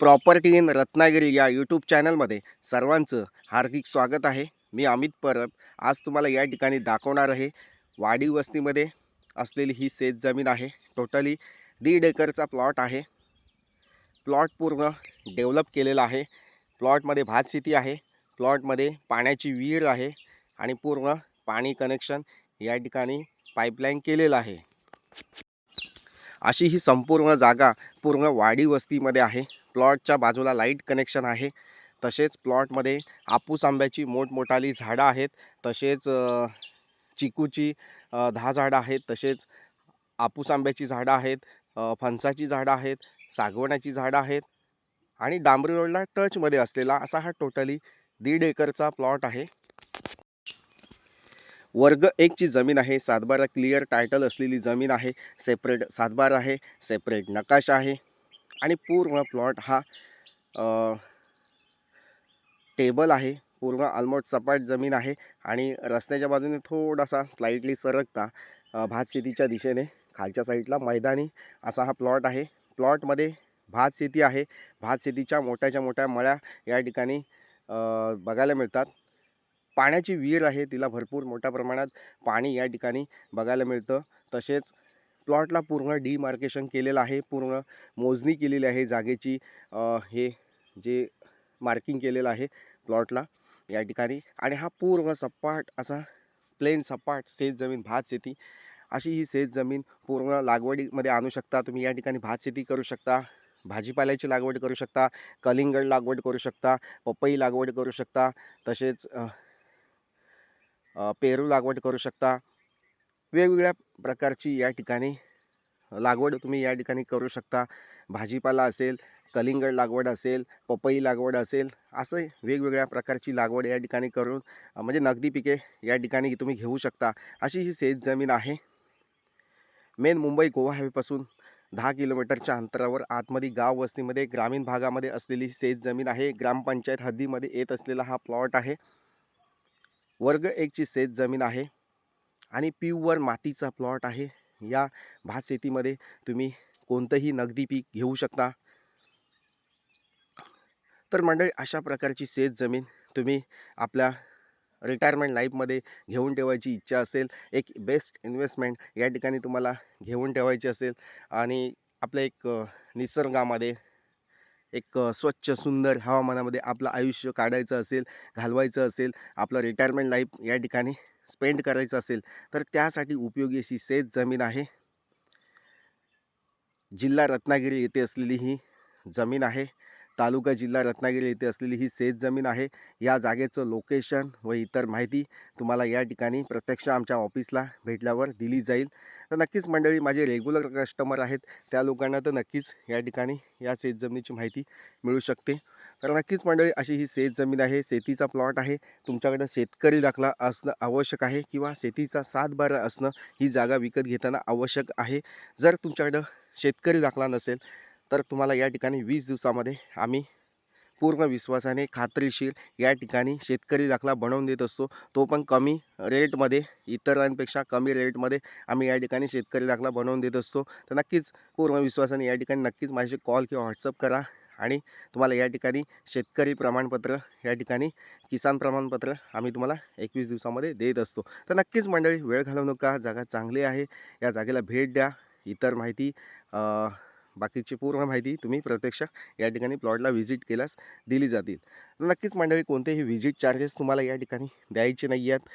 Property in Ratnagiri या YouTube चॅनलमध्ये सर्वांचं हार्दिक स्वागत आहे. मी अमित परब. आज तुम्हाला या ठिकाणी दाखवणार आहे. वाडी वस्तीमध्ये असलेली ही शेत जमीन आहे. टोटली दीड एकरचा प्लॉट आहे. प्लॉट पूर्ण डेव्हलप केलेला आहे. प्लॉटमध्ये भात शेती आहे. प्लॉटमध्ये पाण्याची विहीर आहे आणि पूर्ण पाणी कनेक्शन या ठिकाणी पाईपलाईन केलेलं आहे. अशी ही संपूर्ण जागा पूर्ण वाडी वस्तीमध्ये आहे. प्लॉटच्या बाजूला लाइट कनेक्शन आहे. तसेच प्लॉटमध्ये आपूस आंब्याची मोठमोठाली झाडं आहेत. तसेच चिकूची दहा झाडं आहेत. तसेच आपूस आंब्याची झाडं आहेत. फणसाची झाडं आहेत. सागवणाची झाडं आहेत. आणि डांबरी रोडला टचमध्ये असलेला असा हा टोटली दीड एकरचा प्लॉट आहे. वर्ग एकची जमीन आहे. सातबारा क्लिअर टायटल असलेली जमीन आहे. सेपरेट सातबार आहे. सेपरेट नकाशा आहे. आणि पूर्ण प्लॉट हा टेबल आहे. पूर्ण ऑलमोस्ट सपाट जमीन आहे आणि रस्त्याच्या बाजूने थोडासा स्लाईटली सरकता भात शेतीच्या दिशेने खालच्या साईडला मैदानी असा हा प्लॉट आहे. प्लॉटमध्ये भात शेती आहे. भात शेतीच्या मोठ्याच्या मोठ्या मळ्या या ठिकाणी बघायला मिळतात. पाण्याची विहीर आहे तिला भरपूर मोठ्या प्रमाणात पाणी या ठिकाणी बघायला मिळतं. तसेच प्लॉटला पूर्ण डिमार्केशन केलेलं आहे पूर्ण मोजणी केलेली आहे जागेची हे जे मार्किंग केलेलं आहे प्लॉटला या ठिकाणी. आणि हा पूर्ण सपाट असा प्लेन सपाट शेत जमीन भात शेती अशी ही शेत जमीन पूर्ण लागवडीमध्ये आणू शकता. तुम्ही या ठिकाणी भात शेती करू शकता भाजीपाल्याची लागवड करू शकता कलिंगड लागवड करू शकता पपई लागवड करू शकता तसेच पेरू लागवड करू शकता. वेगवेगळ्या प्रकारची या ठिकाणी लागवड तुम्ही या ठिकाणी करू शकता. भाजीपाला असेल कलिंगड लागवड असेल पपई लागवड असेल असं वेगवेगळ्या प्रकारची लागवड या ठिकाणी करून म्हणजे नगदी पिके या ठिकाणी तुम्ही घेऊ शकता. अशी ही शेत जमीन आहे. मेन मुंबई गोवा हायवेपासून दहा किलोमीटरच्या अंतरावर आतमध्ये गाव वस्तीमध्ये ग्रामीण भागामध्ये असलेली शेत जमीन आहे. ग्रामपंचायत हद्दीमध्ये येत असलेला हा प्लॉट आहे. वर्ग एकची शेत जमीन आहे. आणि प्युअर मातीचा प्लॉट आहे. या भात शेतीमध्ये तुम्ही कोणतंही नगदी पीक घेऊ शकता. तर मंडळी अशा प्रकारची शेत जमीन तुम्ही आपल्या रिटायरमेंट लाईफमध्ये घेऊन ठेवायची इच्छा असेल. एक बेस्ट इन्व्हेस्टमेंट या ठिकाणी तुम्हाला घेऊन ठेवायची असेल. आणि आपल्या एक निसर्गामध्ये एक स्वच्छ सुंदर हवामानामध्ये आपलं आयुष्य काढायचं असेल घालवायचं असेल आपलं रिटायरमेंट लाईफ या ठिकाणी स्पेंड करायचं असेल तर त्यासाठी उपयोगी अशी शेत जमीन आहे. जिल्हा रत्नागिरी येथे असलेली ही जमीन आहे. तालुका जिल्हा रत्नागिरी येथे असलेली ही शेत जमीन आहे. या जागेचं लोकेशन व इतर माहिती तुम्हाला या ठिकाणी प्रत्यक्ष आमच्या ऑफिसला भेटल्यावर दिली जाईल. तर नक्कीच मंडळी माझे रेग्युलर कस्टमर आहेत. त्या लोकांना तर नक्कीच या ठिकाणी या शेत जमिनीची माहिती मिळू शकते. तर नक्कीच मंडळी अशी ही शेत जमीन आहे शेतीचा प्लॉट आहे. तुमच्याकडं शेतकरी दाखला असणं आवश्यक आहे किंवा शेतीचा सातबारा असणं ही जागा विकत घेताना आवश्यक आहे. जर तुमच्याकडं शेतकरी दाखला नसेल तर तुम्हाला या ठिकाणी वीस दिवसामध्ये आम्ही पूर्ण विश्वासाने खात्रीशीर या ठिकाणी शेतकरी दाखला बनवून देत असतो. तो पण कमी रेटमध्ये इतरांपेक्षा कमी रेटमध्ये आम्ही या ठिकाणी शेतकरी दाखला बनवून देत असतो. तर नक्कीच पूर्ण विश्वासाने या ठिकाणी नक्कीच माझे कॉल किंवा व्हॉट्सअप करा. आणि तुम्हाला या ठिकाणी शेतकरी प्रमाणपत्र या ठिकाणी किसान प्रमाणपत्र आम्ही तुम्हाला एकवीस दिवसामध्ये देत असतो. तर नक्कीच मंडळी वेळ घालवू नका. जागा चांगली आहे. या जागेला भेट द्या. इतर माहिती बाकीची पूर्ण माहिती तुम्ही प्रत्यक्ष या ठिकाणी प्लॉटला व्हिजिट केल्यास दिली जातील. नक्कीच मंडळी कोणतेही व्हिजिट चार्जेस तुम्हाला या ठिकाणी द्यायचे नाही आहेत.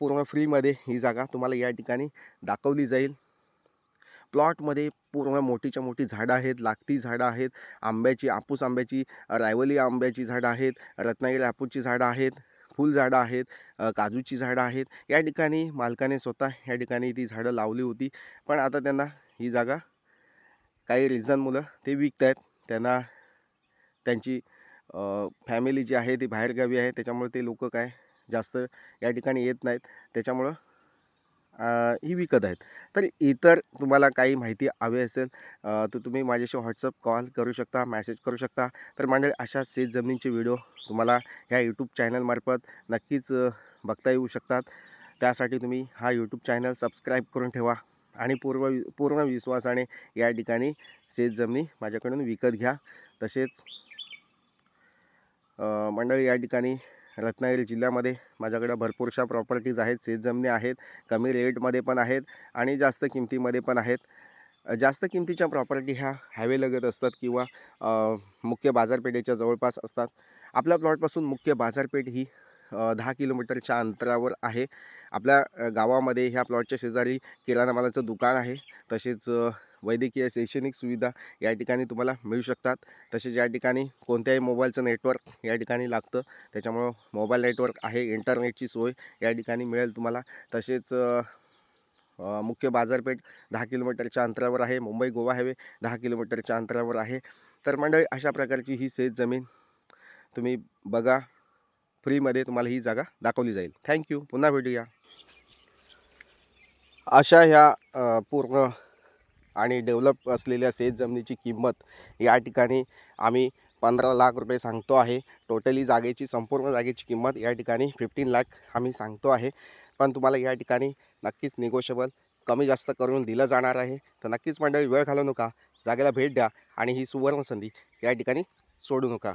पूर्ण फ्रीमध्ये ही जागा तुम्हाला या ठिकाणी दाखवली जाईल. प्लॉटमध्ये पूर्ण मोठीच्या मोठी झाडं आहेत लागती झाडं आहेत आंब्याची आपूस आंब्याची रायवली आंब्याची झाडं आहेत रत्नागिरी आपूसची झाडं आहेत फुलझाडं आहेत काजूची झाडं आहेत. या ठिकाणी मालकाने स्वतः या ठिकाणी ती झाडं लावली होती. पण आता त्यांना ही जागा काही रिझनमुळं ते विकत आहेत त्यांना त्यांची फॅमिली जी आहे ती बाहेरगावी आहे. त्याच्यामुळे ते लोक काय जास्त या ठिकाणी येत नाहीत. त्याच्यामुळं ही विकत आहेत. तर इतर तुम्हाला काही माहिती हवी असेल तर तुम्ही माझ्याशी व्हॉट्सअप कॉल करू शकता मॅसेज करू शकता. तर मंडळी अशा शेत जमिनीचे व्हिडिओ तुम्हाला ह्या यूट्यूब चॅनलमार्फत नक्कीच बघता येऊ शकतात. त्यासाठी तुम्ही हा यूट्यूब चॅनल सबस्क्राईब करून ठेवा आणि पूर्व पूर्ण विश्वासाने या ठिकाणी शेतजमिनी माझ्याकडून विकत घ्या. तसेच मंडळी या ठिकाणी रत्नागिरी जिल्ह्यामध्ये माझ्याकडे भरपूरशा प्रॉपर्टीज आहेत. शेतजमिनी आहेत कमी रेटमध्ये पण आहेत आणि जास्त किमतीमध्ये पण आहेत. जास्त किमतीच्या प्रॉपर्टी ह्या हायवे लगत असतात किंवा मुख्य बाजारपेठेच्या जवळपास असतात. आपल्या प्लॉटपासून मुख्य बाजारपेठ ही दहा किलोमीटरच्या अंतरावर आहे. आपल्या गावामध्ये ह्या प्लॉटच्या शेजारी किराणा मालाचं दुकान आहे. तसेच वैद्यकीय शैक्षणिक सुविधा या ठिकाणी तुम्हाला मिळू शकतात. तसेच या ठिकाणी कोणत्याही मोबाईलचं नेटवर्क या ठिकाणी लागतं. त्याच्यामुळं मोबाईल नेटवर्क आहे इंटरनेटची सोय या ठिकाणी मिळेल तुम्हाला. तसेच मुख्य बाजारपेठ दहा किलोमीटरच्या अंतरावर आहे. मुंबई गोवा हायवे दहा किलोमीटरच्या अंतरावर आहे. तर मंडळी अशा प्रकारची ही शेत जमीन तुम्ही बघा. फ्रीमध्ये तुम्हाला ही जागा दाखवली जाईल. थँक्यू. पुन्हा भेटूया. अशा ह्या पूर्ण आणि डेव्हलप असलेल्या शेत जमिनीची किंमत या ठिकाणी आम्ही पंधरा लाख रुपये सांगतो आहे. टोटली जागेची संपूर्ण जागेची किंमत या ठिकाणी फिफ्टीन लाख आम्ही सांगतो आहे. पण तुम्हाला या ठिकाणी नक्कीच निगोशिएबल कमी जास्त करून दिलं जाणार आहे. तर नक्कीच मंडळी वेळ घालवू नका. जागेला भेट द्या आणि ही सुवर्ण संधी या ठिकाणी सोडू नका.